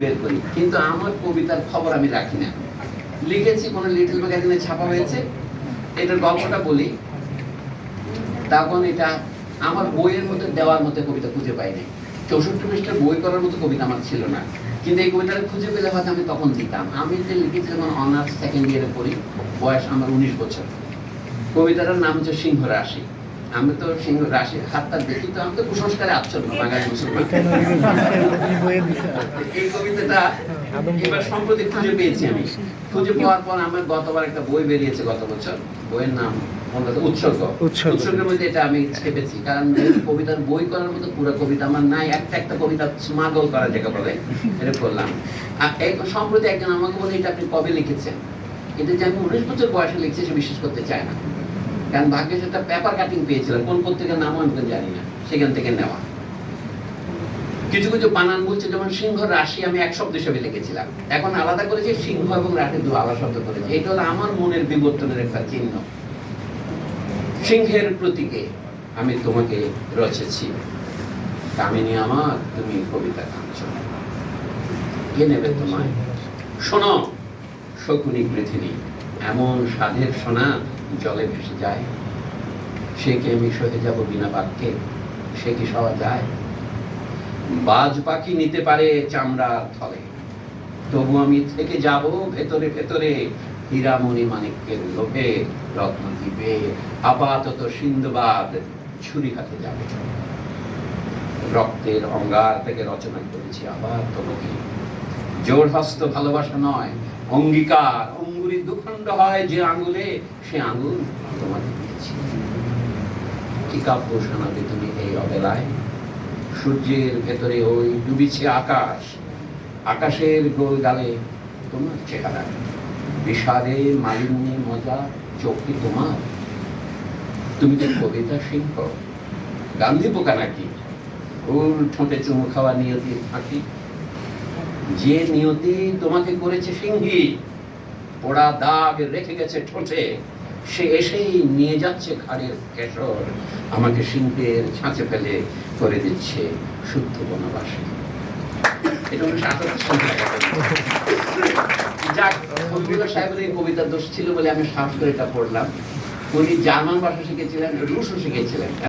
বের করি। কিন্তু আমার কবিতার খবর আমি রাখি না। লিখেছি, কোনো লিটল ম্যাগাজিনে ছাপা হয়েছে। এটার গল্পটা বলি। তখন এটা আমার বইয়ের মধ্যে, দেওয়ার মতো কবিতা খুঁজে পাইনি চৌষট্টি পৃষ্ঠার বই করার মতো কবিতা আমার ছিল না। কিন্তু এই কবিতাটা খুঁজে পেলে হয়তো আমি তখন দিতাম। আমি যে লিখেছি যখন অনার্স সেকেন্ড ইয়ারে পড়ি, বয়স আমার উনিশ বছর। কবিতাটার নাম হচ্ছে সিংহ রাশি। আমি তো সিংহ রাশি হাতটা দেখি তো আমি তো কুসংস্কারে আচ্ছন্ন বাঙালি মুসলমান এই কবিতাটা এবার সম্প্রতি খুঁজে পেয়েছি আমি। খুঁজে পাওয়ার পর আমার গতবার একটা বই বেরিয়েছে গত বছর। বইয়ের নাম উৎসর্গ। উৎসর্গ। উৎসর্গের মধ্যে এটা আমি কারণ কবিতার বই করার মতো পুরো কবিতা আমার নাই। একটা একটা কবিতা স্মাগল করা যেটা বলে এটা করলাম আর সম্প্রতি একজন আমাকে বলে এটা আপনি কবে লিখেছেন? কিন্তু যে আমি উনিশ বছর বয়সে লিখছি সে বিশ্বাস করতে চায় না। কারণ ভাগ্যে সেটা পেপার কাটিং পেয়েছিলাম। কোন পত্রিকার নামও আমি জানি না। সেখান থেকে নেওয়া। কিছু কিছু বানান বলছে, যেমন সিংহ, রাশি, আমি এক শব্দ হিসেবে লিখেছিলাম। এখন আলাদা করেছি, সিংহ এবং রাশি দু আলাদা শব্দ করেছি। এটা হলো আমার মনের বিবর্তনের একটা চিহ্ন। সিংহের প্রতীকে আমি তোমাকে রচেছি। কামিনী আমার, তুমি কবিতা কাঁদছ। কে নেবে তোমায়? শোনো, শকুনি পৃথিবী, এমন সাধের সোনা জলে ভেসে যায়। সে কি আমি সহে যাব বিনা বাক্যে, সে কি সওয়া যায়? বাজ পাখি নিতে পারে চামড়ার থলে। তবু আমি থেকে যাব ভেতরে ভেতরে, হীরামণি মানিক্যের লোভে রত্নদ্বীপে আপাতত সিন্ধবাদ ছুরি হাতে যাবে। রক্তের অঙ্গার থেকে রচনা করেছি আবার তোমাকে। জোর হস্ত ভালোবাসা নয়, অঙ্গীকার অঙ্গুরি দুখণ্ড হয় যে আঙ্গুলে সে আঙ্গুল তোমাকে দিয়েছি। কি কাব্য শোনাবে তুমি এই অবেলায়? সূর্যের ভেতরে ওই ডুবিছে আকাশ। আকাশের গোল গালে তোমার চেহারা। বিষাদে মালিন্যে মজা চোখটি তোমার? তুমি কি কবিতা সিংহ গান্ধী পোকা নাকি? ওর ঠোঁটে চুমু খাওয়া নিয়তি ফাঁকি। যে নিয়তি তোমাকে করেছে সিংহী পোড়া দাগ রেখে গেছে ঠোঁটে। সে এসেই নিয়ে যাচ্ছে ঘাড়ের কেশর। আমাকে সিংহের ছাঁচে ফেলে করে দিচ্ছে শুদ্ধ বনবাসী। এটা যাক এই কবিতার দোষ ছিল বলে আমি সাহস করে এটা পড়লাম। উনি জার্মান ভাষা শিখেছিলেন, রুশও শিখেছিলেন।